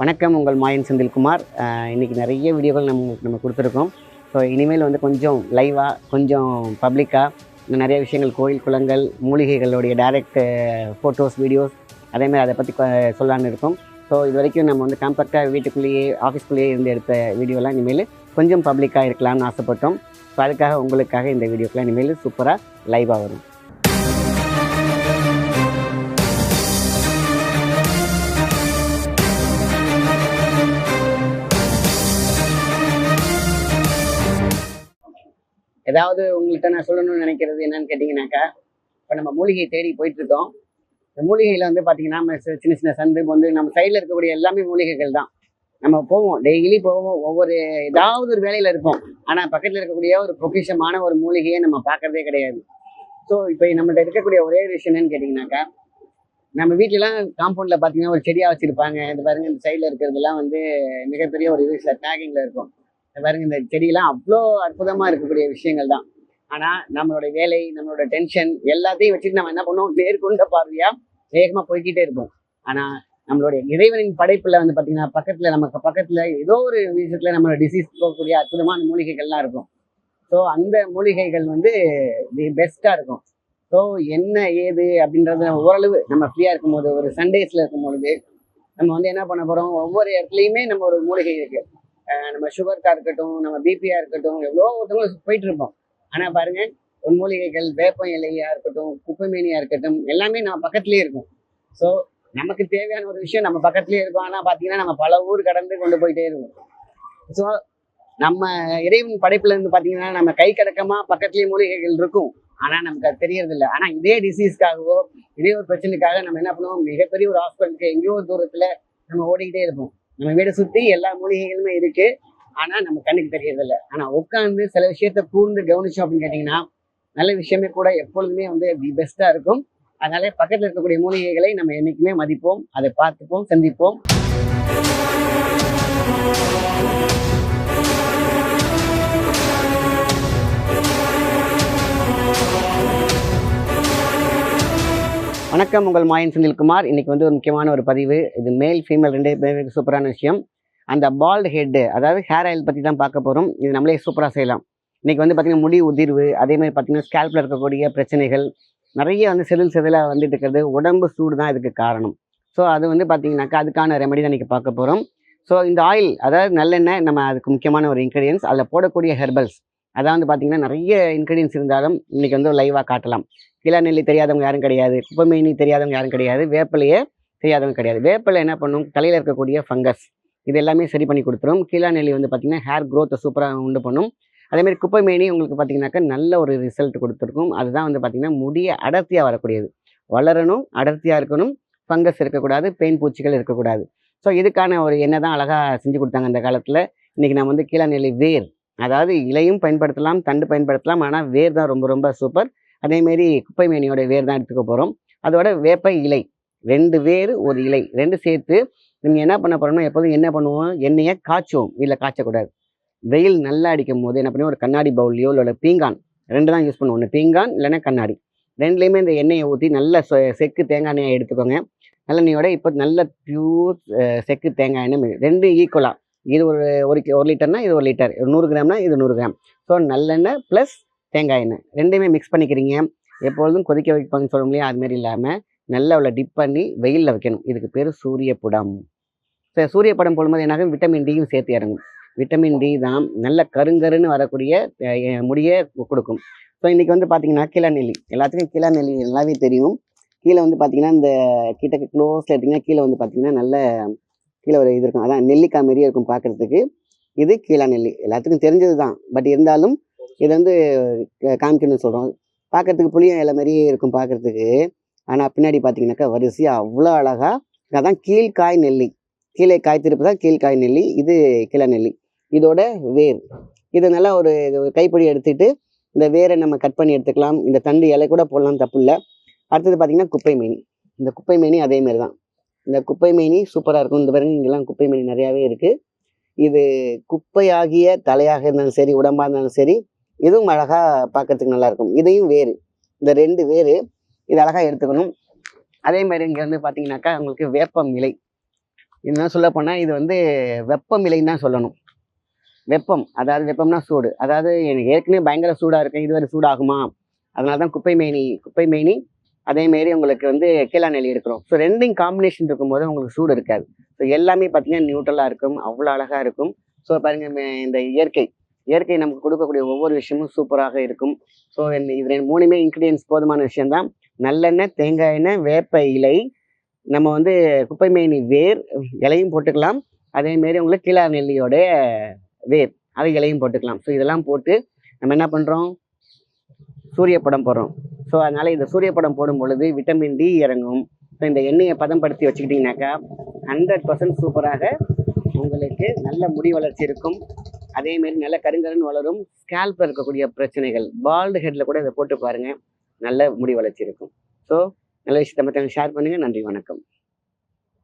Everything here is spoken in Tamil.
வணக்கம் உங்கள் மாயன் செந்தில்குமார். இன்றைக்கி நிறைய வீடியோக்கள் நம்ம நம்ம கொடுத்துருக்கோம். ஸோ இனிமேல் வந்து கொஞ்சம் லைவாக கொஞ்சம் பப்ளிக்காக நிறைய விஷயங்கள் கோயில் குளங்கள் மூலிகைகளுடைய டைரக்ட் ஃபோட்டோஸ் வீடியோஸ் அதேமாதிரி அதை பற்றி சொல்லலான்னு இருக்கோம். ஸோ இது வரைக்கும் நம்ம வந்து காம்பேக்டாக வீட்டுக்குள்ளேயே ஆஃபீஸ்க்குள்ளேயே இருந்து எடுத்த வீடியோலாம் இனிமேல் கொஞ்சம் பப்ளிக்காக இருக்கலாம்னு ஆசைப்பட்டோம். ஸோ அதுக்காக உங்களுக்காக இந்த வீடியோக்கெலாம் இனிமேல் சூப்பராக லைவாக வரும். ஏதாவது உங்கள்கிட்ட நான் சொல்லணும்னு நினைக்கிறது என்னன்னு கேட்டிங்கனாக்கா இப்போ நம்ம மூலிகை தேடி போயிட்டு இருக்கோம் இந்த மூலிகையில் வந்து பார்த்தீங்கன்னா நம்ம சின்ன சின்ன சந்து வந்து நம்ம சைடில் இருக்கக்கூடிய எல்லாமே மூலிகைகள் தான். நம்ம போவோம். டெய்லி போவோம். ஒவ்வொரு ஏதாவது ஒரு வேலையில் இருப்போம். ஆனால் பக்கத்தில் இருக்கக்கூடிய ஒரு பொக்கிஷமான ஒரு மூலிகையை நம்ம பார்க்கறதே கிடையாது. ஸோ இப்போ நம்மள்ட்ட இருக்கக்கூடிய ஒரே விஷயம் என்னன்னு கேட்டிங்கனாக்கா நம்ம வீட்டிலலாம் காம்பவுண்டில் பார்த்தீங்கன்னா ஒரு செடியாக வச்சுருப்பாங்க. இந்த பாருங்க இந்த சைடில் இருக்கிறதுலாம் வந்து மிகப்பெரிய ஒரு இது பேக்கிங்கில் இருக்கும். பாருங்க இந்த செடியெல்லாம் அவ்வளோ அற்புதமாக இருக்கக்கூடிய விஷயங்கள் தான். ஆனால் நம்மளோட வேலை நம்மளோட டென்ஷன் எல்லாத்தையும் வச்சுட்டு நம்ம என்ன பண்ணுவோம்? நேர்கொண்ட பார்வையாக வேகமாக போய்க்கிட்டே இருப்போம். ஆனால் நம்மளுடைய இறைவனின் படைப்பில் வந்து பார்த்தீங்கன்னா பக்கத்தில் நமக்கு பக்கத்தில் ஏதோ ஒரு விஷயத்தில் நம்மளோட டிசீஸ் போகக்கூடிய அற்புதமான மூலிகைகள்லாம் இருக்கும். ஸோ அந்த மூலிகைகள் வந்து தி பெஸ்ட்டாக இருக்கும். ஸோ என்ன ஏது அப்படின்றது நம்ம ஓரளவு நம்ம ஃப்ரீயாக இருக்கும்போது ஒரு சண்டேஸில் இருக்கும்பொழுது நம்ம வந்து என்ன பண்ண போகிறோம் ஒவ்வொரு இடத்துலையுமே நம்ம ஒரு மூலிகை இருக்குது நம்ம சுகருக்காக இருக்கட்டும் நம்ம பிபியாக இருக்கட்டும் எவ்வளோ ஒருத்தவங்க போயிட்டு இருப்போம். ஆனால் பாருங்க ஒரு மூலிகைகள் வேப்ப இலையா இருக்கட்டும் குப்பைமேனியா இருக்கட்டும் எல்லாமே நம்ம பக்கத்துலேயே இருக்கும். ஸோ நமக்கு தேவையான ஒரு விஷயம் நம்ம பக்கத்துலேயே இருக்கும். ஆனால் பார்த்தீங்கன்னா நம்ம பல ஊர் கடந்து கொண்டு போயிட்டே இருக்கும் ஸோ நம்ம இறைவன் படைப்புல இருந்து பார்த்தீங்கன்னா நம்ம கை கடக்கமாக பக்கத்துலேயே மூலிகைகள் இருக்கும். ஆனால் நமக்கு அது தெரியறதில்ல. ஆனால் இதே டிசீஸ்க்காகவோ இதே ஒரு பிரச்சனைக்காக நம்ம என்ன பண்ணுவோம்? மிகப்பெரிய ஒரு ஹாஸ்பிட்டலுக்கு எங்கேயோ ஒரு தூரத்தில் நம்ம ஓடிக்கிட்டே இருப்போம். நம்ம வீடை சுற்றி எல்லா மூலிகைகளுமே இருக்கு. ஆனால் நம்ம கண்ணுக்கு தெரியறது இல்லை ஆனால் உட்காந்து சில விஷயத்த கூர்ந்து கவனிச்சோம் அப்படின்னு கேட்டிங்கன்னா நல்ல விஷயமே கூட எப்பொழுதுமே வந்து தி பெஸ்ட்டாக இருக்கும். அதனால பக்கத்தில் இருக்கக்கூடிய மூலிகைகளை நம்ம என்றைக்குமே மதிப்போம் அதை பார்த்துப்போம் சந்திப்போம். வணக்கம் உங்கள் மாயன் செந்தில்குமார். இன்றைக்கி வந்து ஒரு முக்கியமான ஒரு பதிவு. இது மேல் ஃபீமேல் ரெண்டே பேருக்கு சூப்பரான விஷயம். அந்த பால்டு ஹெட்டு அதாவது ஹேர் ஆயில் பற்றி தான் பார்க்க போகிறோம் இது நம்மளே சூப்பராக செய்யலாம். இன்றைக்கி வந்து பார்த்திங்கன்னா முடி உதிர்வு அதே மாதிரி பார்த்திங்கன்னா ஸ்கேல்பில் இருக்கக்கூடிய பிரச்சனைகள் நிறைய வந்து செதில் செதிலாக வந்துட்டு இருக்கிறது. உடம்பு சூடு தான் இதுக்கு காரணம். ஸோ அது வந்து பார்த்திங்கனாக்கா அதுக்கான ரெமெடி தான் இன்றைக்கி பார்க்க போகிறோம் ஸோ இந்த ஆயில் அதாவது நல்லெண்ணெய் நம்ம அதுக்கு முக்கியமான ஒரு இன்க்ரீடியன்ஸ் அதில் போடக்கூடிய ஹெர்பல்ஸ் அதான் வந்து பார்த்திங்கன்னா நிறைய இன்க்ரீடியன்ஸ் இருந்தாலும் இன்றைக்கி வந்து லைவாக காட்டலாம். கிளாநெல்லி தெரியாதவங்க யாரும் கிடையாது. குப்பமேனி தெரியாதவங்க யாரும் கிடையாது. வேப்பிலையே தெரியாதவங்க கிடையாது. வேப்பிலை என்ன பண்ணும்? தலையில் இருக்கக்கூடிய ஃபங்கஸ் இது எல்லாமே சரி பண்ணி கொடுத்துரும். கீழாநெல்லி வந்து பார்த்திங்கன்னா ஹேர் க்ரோத்தை சூப்பராக உண்டு பண்ணும். அதேமாதிரி குப்பைமேனி உங்களுக்கு பார்த்திங்கனாக்கா நல்ல ஒரு ரிசல்ட் கொடுத்துருக்கும். அதுதான் வந்து பார்த்திங்கன்னா முடிய அடர்த்தியாக வரக்கூடியது. வளரணும் அடர்த்தியாக இருக்கணும். ஃபங்கஸ் இருக்கக்கூடாது பெயின் பூச்சிகள் இருக்கக்கூடாது. ஸோ இதுக்கான ஒரு என்ன தான் அழகாக செஞ்சு கொடுத்தாங்க அந்த காலத்தில் இன்றைக்கி நம்ம வந்து கீழாநெல்லி வேர். அதாவது இலையும் பயன்படுத்தலாம் தண்டு பயன்படுத்தலாம் ஆனால் வேர் தான் ரொம்ப ரொம்ப சூப்பர் அதேமாரி குப்பை மேனியோட வேர் தான் எடுத்துக்க போகிறோம் அதோட வேப்ப இலை ரெண்டு வேர் ஒரு இலை ரெண்டு சேர்த்து நீங்கள் என்ன பண்ண போகிறோம்னா எப்போதும் என்ன பண்ணுவோம்? எண்ணெயை காய்ச்சுவோம் இல்லை காய்ச்சக்கூடாது. வெயில் நல்லா அடிக்கும் போது என்ன பண்ணுவோம்? ஒரு கண்ணாடி பவுல்லையோ இல்லை பீங்கான் ரெண்டு தான் யூஸ் பண்ணுவோம். ஒன்று பீங்கான் இல்லைன்னா கண்ணாடி. ரெண்டுலேயுமே இந்த எண்ணெயை ஊற்றி நல்ல செக்கு தேங்காய் எண்ணெயை எடுத்துக்கோங்க. நல்லெண்ணெயோட இப்போ நல்ல பியூர் செக்கு தேங்காய் எண்ணெய் ரெண்டு ஈக்குவலாக இது ஒரு ஒரு ஒரு லிட்டர்னா இது ஒரு லிட்டர் நூறு கிராம்னா இது நூறு கிராம். ஸோ நல்லெண்ணெய் ப்ளஸ் தேங்காய் எண்ணெய். ரெண்டுமே மிக்ஸ் பண்ணிக்கிறீங்க. எப்பொழுதும் கொதிக்க வைப்பாங்கன்னு சொல்ல முடியாது அதுமாரி இல்லாமல் நல்லா அவளை டிப் பண்ணி வெயிலில் வைக்கணும். இதுக்கு பேர் சூரிய புடம் ஸோ சூரிய படம் போடும்போது என்னாகும் விட்டமின் டியும் சேர்த்து இறங்கும். விட்டமின் டி தான் நல்ல கருங்கருன்னு வரக்கூடிய முடியை கொடுக்கும். ஸோ இன்றைக்கி வந்து பார்த்தீங்கன்னா கிளநெல்லி எல்லாத்துக்கும் கிளநெல்லி எல்லாமே தெரியும். கீழே வந்து பார்த்தீங்கன்னா இந்த கிட்ட க்ளோஸில் எடுத்திங்கன்னா கீழே வந்து பார்த்தீங்கன்னா நல்ல கீழே ஒரு இது இருக்கும். அதான் நெல்லிக்காய் மாரியே இருக்கும் பார்க்குறதுக்கு இது கீழா நெல்லி. எல்லாத்துக்கும் தெரிஞ்சது தான் பட் இருந்தாலும் இதை வந்து காமிக்கணும்னு சொல்கிறோம் பார்க்கறதுக்கு புளியம் இலை மாதிரியே இருக்கும் பார்க்குறதுக்கு ஆனால் பின்னாடி பார்த்தீங்கன்னாக்கா வரிசையாக அவ்வளோ அழகாக அதான் கீழ்காய் நெல்லி. கீழே காய்த்திருப்பு தான் கீழ்காய் நெல்லி இது கிளை நெல்லி. இதோட வேர். இதை நல்லா ஒரு கைப்பிடி எடுத்துகிட்டு இந்த வேரை நம்ம கட் பண்ணி எடுத்துக்கலாம். இந்த தண்டு இலை கூட போடலாம் தப்பு இல்லை. அடுத்தது பார்த்தீங்கன்னா குப்பை மீனி. இந்த குப்பை மீனி அதேமாரி தான். இந்த குப்பை மீனி சூப்பராக இருக்கும். இந்த பாருங்க இங்கெல்லாம் குப்பை மீனி நிறையாவே இருக்குது இது குப்பையாகிய தலையாக இருந்தாலும் சரி உடம்பாக இருந்தாலும் சரி இதுவும் அழகாக பார்க்கறதுக்கு நல்லாயிருக்கும் இதையும் வேறு. இந்த ரெண்டு வேறு. இது அழகாக எடுத்துக்கணும். அதே மாதிரி இங்கே வந்து பார்த்தீங்கன்னாக்கா உங்களுக்கு வேப்பம் இலை. இன்னும் சொல்ல போனால் இது வந்து வெப்பமிலைன்னு தான் சொல்லணும். வெப்பம். அதாவது வெப்பம்னா சூடு. அதாவது எனக்கு ஏற்கனவே பயங்கர சூடாக இருக்கேன். இதுவரை சூடாகுமா? அதனால தான் குப்பை மேனி குப்பை மேனி. அதேமாரி உங்களுக்கு வந்து கீழா நெல்லி இருக்கிறோம் ஸோ ரெண்டும் காம்பினேஷன் இருக்கும்போது உங்களுக்கு சூடு இருக்காது. ஸோ எல்லாமே பார்த்தீங்கன்னா நியூட்ரலாக இருக்கும். அவ்வளோ அழகாக இருக்கும். ஸோ பாருங்கள் இந்த இயற்கை. இயற்கை நமக்கு கொடுக்கக்கூடிய ஒவ்வொரு விஷயமும் சூப்பராக இருக்கும். ஸோ இது மூணுமே இன்க்ரீடியன்ஸ் போதுமான விஷயம்தான். நல்லெண்ணெய் தேங்காய் எண்ணெய் வேப்ப இலை நம்ம வந்து குப்பைமேனி வேர் இலையும் போட்டுக்கலாம். அதேமாரி உங்களுக்கு கீழா நெல்லியோட வேர் அதை இலையும் போட்டுக்கலாம். ஸோ இதெல்லாம் போட்டு நம்ம என்ன பண்ணுறோம் சூரிய படம் போடுறோம். ஸோ அதனால் இந்த சூரிய படம் போடும் பொழுது விட்டமின் டி இறங்கும். ஸோ இந்த எண்ணெயை பதம்படுத்தி வச்சுக்கிட்டிங்கனாக்கா ஹண்ட்ரட் பர்சன்ட் சூப்பராக உங்களுக்கு நல்ல முடி வளர்ச்சி இருக்கும். அதேமாரி நல்ல கருங்கருன்னு வளரும். ஸ்கேல்பில் இருக்கக்கூடிய பிரச்சனைகள் பால்டு ஹெட்டில் கூட இதை போட்டு பாருங்கள் நல்ல முடி வளர்ச்சி இருக்கும். ஸோ நல்ல விஷயத்தை மற்றவங்க ஷேர் பண்ணுங்கள் நன்றி வணக்கம்.